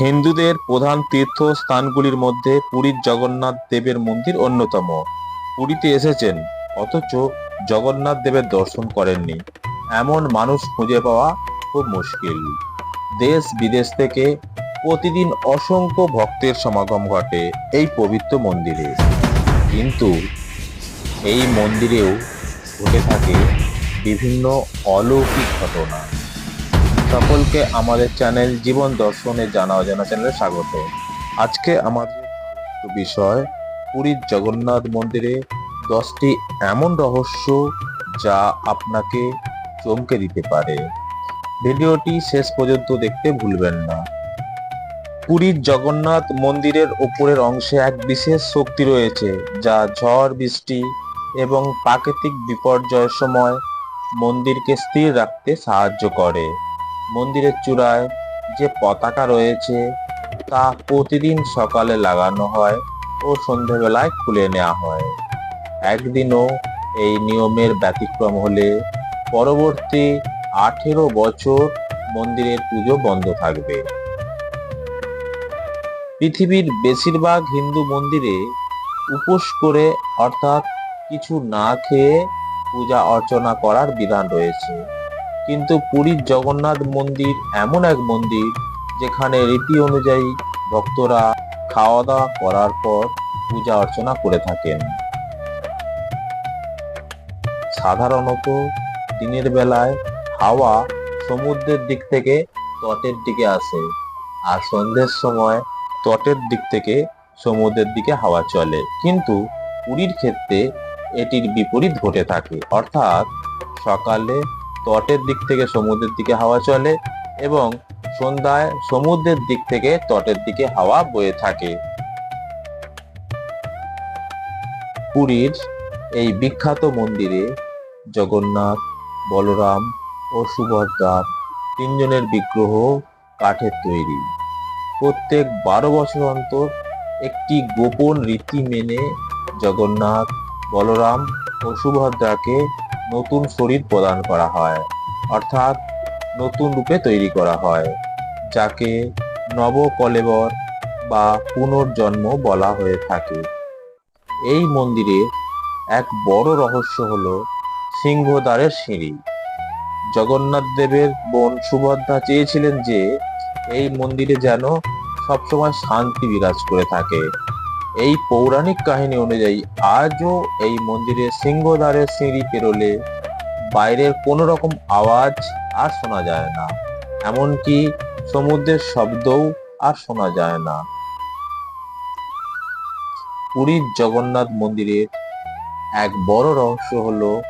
হিন্দুদের প্রধান তীর্থস্থানগুলির মধ্যে পুরীর জগন্নাথ দেবের মন্দির অন্যতম। পুরীতে এসেছেন, অথচ জগন্নাথ দেবের দর্শন করেননি। এমন মানুষ খুঁজে পাওয়া খুব মুশকিল। দেশ বিদেশ থেকে প্রতিদিন অসংখ্য ভক্তের সমাগম ঘটে এই পবিত্র মন্দিরে। কিন্তু এই মন্দিরেও ঘটে থাকে বিভিন্ন অলৌকিক ঘটনা। সকলকে আমাদের চ্যানেল জীবন দর্শনে জানা অজানা চ্যানেলে স্বাগত। আজকে আমাদের বিষয়, পুরীর জগন্নাথ মন্দিরে দশটি এমন রহস্য যা আপনাকে চমকে দিতে পারে। ভিডিওটি শেষ পর্যন্ত দেখতে ভুলবেন না। পুরীর জগন্নাথ মন্দিরের ওপরের অংশে এক বিশেষ শক্তি রয়েছে, যা ঝড়, বৃষ্টি এবং প্রাকৃতিক বিপর্যয়ের সময় মন্দিরকে স্থির রাখতে সাহায্য করে। মন্দিরের চূড়ায় যে পতাকা রয়েছে, তা প্রতিদিন সকালে লাগানো হয় ও সন্ধেবেলায় খুলে নেওয়া হয়। একদিনও এই নিয়মের ব্যতিক্রম হলে পরবর্তী আঠেরো বছর মন্দিরের পুজো বন্ধ থাকবে। পৃথিবীর বেশিরভাগ হিন্দু মন্দিরে উপোস করে অর্থাৎ কিছু না খেয়ে পূজা অর্চনা করার বিধান রয়েছে। কিন্তু পুরীর জগন্নাথ মন্দির এমন এক মন্দির যেখানে রীতি অনুযায়ী ভক্তরা খাওয়া দাওয়া করার পর পূজা অর্চনা করে থাকেন। সাধারণত দিনের বেলায় হাওয়া সমুদ্রের দিক থেকে তটের দিকে আসে আর সন্ধ্যের সময় তটের দিক থেকে সমুদ্রের দিকে হাওয়া চলে। কিন্তু পুরীর ক্ষেত্রে এটির বিপরীত ঘটে থাকে। অর্থাৎ সকালে তটের দিক থেকে সমুদ্রের দিকে হাওয়া চলে এবং সন্ধ্যায় সমুদ্রের দিক থেকে তটের দিকে হাওয়া বয়ে থাকে। পুরীর এই বিখ্যাত মন্দিরে জগন্নাথ, বলরাম ও সুভদ্রার তিনজনের বিগ্রহ কাঠের তৈরি। প্রত্যেক বারো বছর অন্তর একটি গোপন রীতি মেনে জগন্নাথ, বলরাম ও সুভদ্রাকে নতুন শরীর প্রদান করা হয়, অর্থাৎ নতুন রূপে তৈরি করা হয়, যাকে নবকলেবর বা পুনর্জন্ম বলা হয়ে থাকে। এই মন্দিরে এক বড় রহস্য হলো সিংহদ্বারের সিঁড়ি। জগন্নাথ দেবের বোন সুভদ্রা চেয়েছিলেন যে, এই মন্দিরে যেন সবসময় শান্তি বিরাজ করে থাকে। এই পৌরাণিক কাহিনী অনুযায়ী আজও এই মন্দিরে সিংহদ্বারের সিঁড়ি পেরোলে বাইরের কোনো রকম আওয়াজ আর শোনা যায় না। এমনকি সমুদ্রের শব্দও আর শোনা যায় না। পুরীর জগন্নাথ মন্দিরের এক বড় রহস্য হলো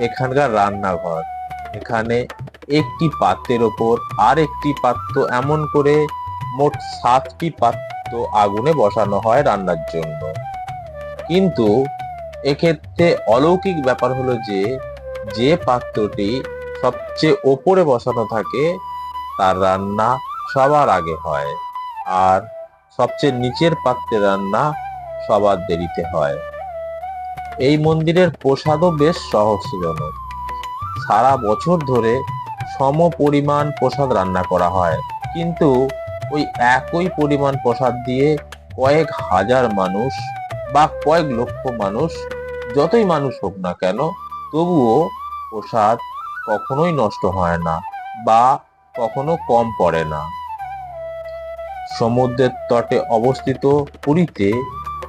এখানকার রান্নাঘর। এখানে একটি পাত্রের ওপর আর একটি পাত্র এমন করে মোট সাতটি পাত্র আগুনে বসানো হয় রান্নার জন্য। কিন্তু এক্ষেত্রে অলৌকিক ব্যাপার হলো যে যে পাত্রটি সবচেয়ে ওপরে বসানো থাকে, তার রান্না সবার আগে হয়। আর সবচেয়ে নিচের পাত্রের রান্না সবার দেরিতে হয়। এই মন্দিরের প্রসাদও বেশ সহজজনক। সারা বছর ধরে সম পরিমাণ প্রসাদ রান্না করা হয়। কিন্তু ওই একই পরিমাণ প্রসাদ দিয়ে কয়েক হাজার মানুষ বা কয়েক লক্ষ মানুষ, যতই মানুষ হোক না কেন, তবুও প্রসাদ কখনোই নষ্ট হয় না বা কখনো কম পড়ে না। সমুদ্রের তটে অবস্থিত পুরীতে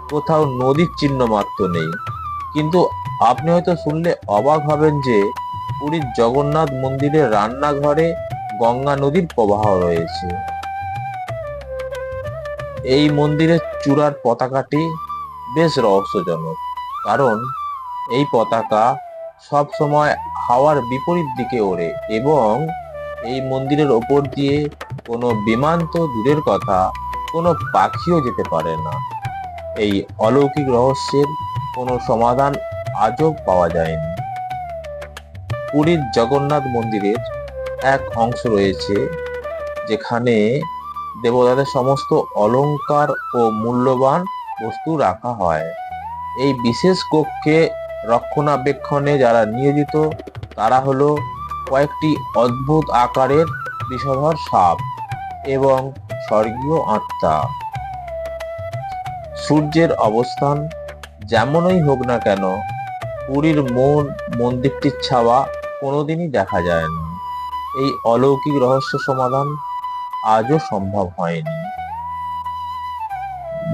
কোথাও নদীর চিহ্ন মাত্র নেই। কিন্তু আপনি হয়তো শুনলে অবাক হবেন যে পুরীর জগন্নাথ মন্দিরের রান্নাঘরে গঙ্গা নদীর প্রবাহ রয়েছে। এই মন্দিরের চূড়ার পতাকাটি বেশ রহস্যজনক, কারণ এই পতাকা সব সময় হাওয়ার বিপরীত দিকে ওড়ে এবং এই মন্দিরের ওপর দিয়ে কোনো বিমান তো দূরের কথা, কোনো পাখিও যেতে পারে না। এই অলৌকিক রহস্যের কোনো সমাধান আজও পাওয়া যায়নি। পুরীর জগন্নাথ মন্দিরের এক অংশ রয়েছে, যেখানে দেবতাদের সমস্ত অলংকার ও মূল্যবান বস্তু রাখা হয়। এই বিশেষ কক্ষে রক্ষণাবেক্ষণে যারা নিয়োজিত, তারা হলো কয়েকটি অদ্ভুত আকারের বিষধর সাপ এবং স্বর্গীয় আত্মা। সূর্যের অবস্থান যেমনই হোক না কেন, পুরীর মন, মন্দিরটির ছাওয়া কোনোদিনই দেখা যায় না। এই অলৌকিক রহস্য সমাধান আজও সম্ভব হয়নি।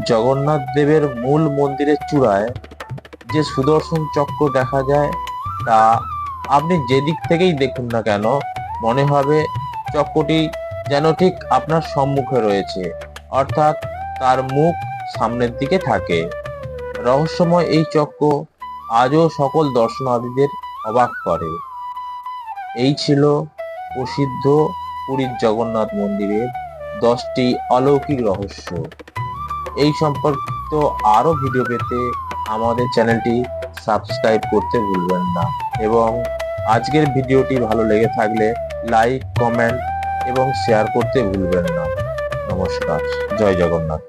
জগন্নাথ দেবের মূল মন্দিরের চূড়ায় যে সুদর্শন চক্র দেখা যায়, তা আপনি যেদিক থেকেই দেখুন না কেন, মনে হবে চক্রটি যেন ঠিক আপনার সম্মুখে রয়েছে, অর্থাৎ তার মুখ সামনের দিকে থাকে। রহস্যময় এই চক্র আজও সকল দর্শনার্থীদের অবাক করে। এই ছিল প্রসিদ্ধ পুরীর জগন্নাথ মন্দিরের দশটি অলৌকিক রহস্য। এই সম্পর্কিত আরও ভিডিও পেতে আমাদের চ্যানেলটি সাবস্ক্রাইব করতে ভুলবেন না এবং আজকের ভিডিওটি ভালো লেগে থাকলে লাইক, কমেন্ট এবং শেয়ার করতে ভুলবেন না। নমস্কার, জয় জগন্নাথ।